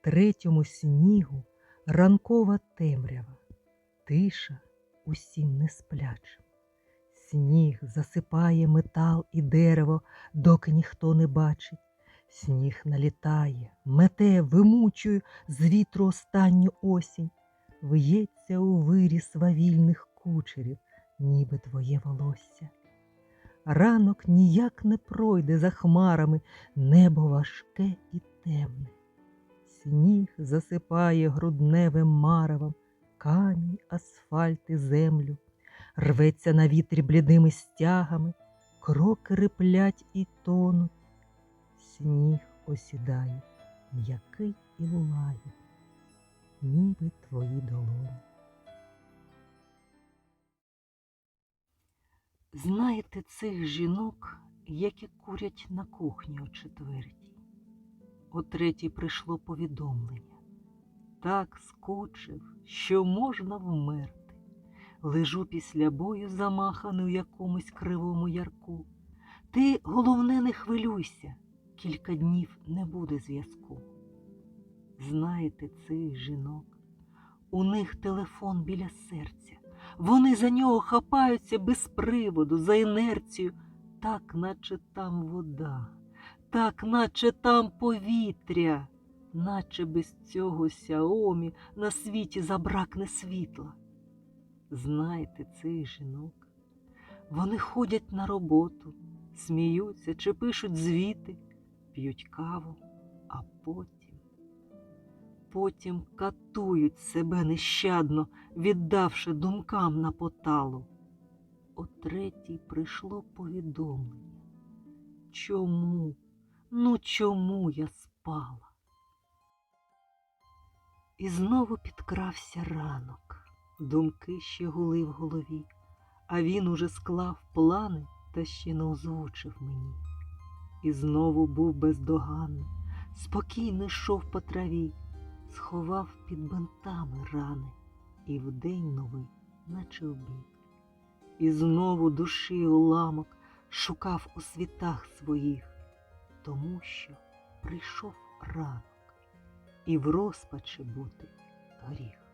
третьому снігу ранкова темрява, тиша усім несплячим. Сніг засипає метал і дерево, доки ніхто не бачить. Сніг налітає, мете, вимучує з вітру останню осінь, виється у вирі свавільних кучерів, ніби твоє волосся. Ранок ніяк не пройде за хмарами, небо важке і темне. Сніг засипає грудневим маревом, камінь, асфальт і землю, рветься на вітрі блідими стягами, кроки риплять і тонуть. Сніг осідає, м'який і лагідний, ніби твої долоні. Знаєте цих жінок, які курять на кухні о четвертій? О третій прийшло повідомлення. Так скучив, що можна вмерти. Лежу після бою замаханий у якомусь кривому ярку. Ти, головне, не хвилюйся, кілька днів не буде зв'язку. Знаєте цих жінок, у них телефон біля серця. Вони за нього хапаються без приводу, за інерцію, так, наче там вода, так, наче там повітря, наче без цього сяомі на світі забракне світла. Знаєте цих жінок? Вони ходять на роботу, сміються чи пишуть звіти, п'ють каву, а потім потім катують себе нещадно, віддавши думкам на поталу. О третій прийшло повідомлення. Чому? Ну чому я спала? І знову підкрався ранок, думки ще гули в голові, а він уже склав плани та ще не озвучив мені. І знову був бездоганний, спокійно йшов по траві сховав під бинтами рани, і вдень новий, наче обід. І знову душі уламок шукав у світах своїх, тому що прийшов ранок, і в розпачі бути гріх.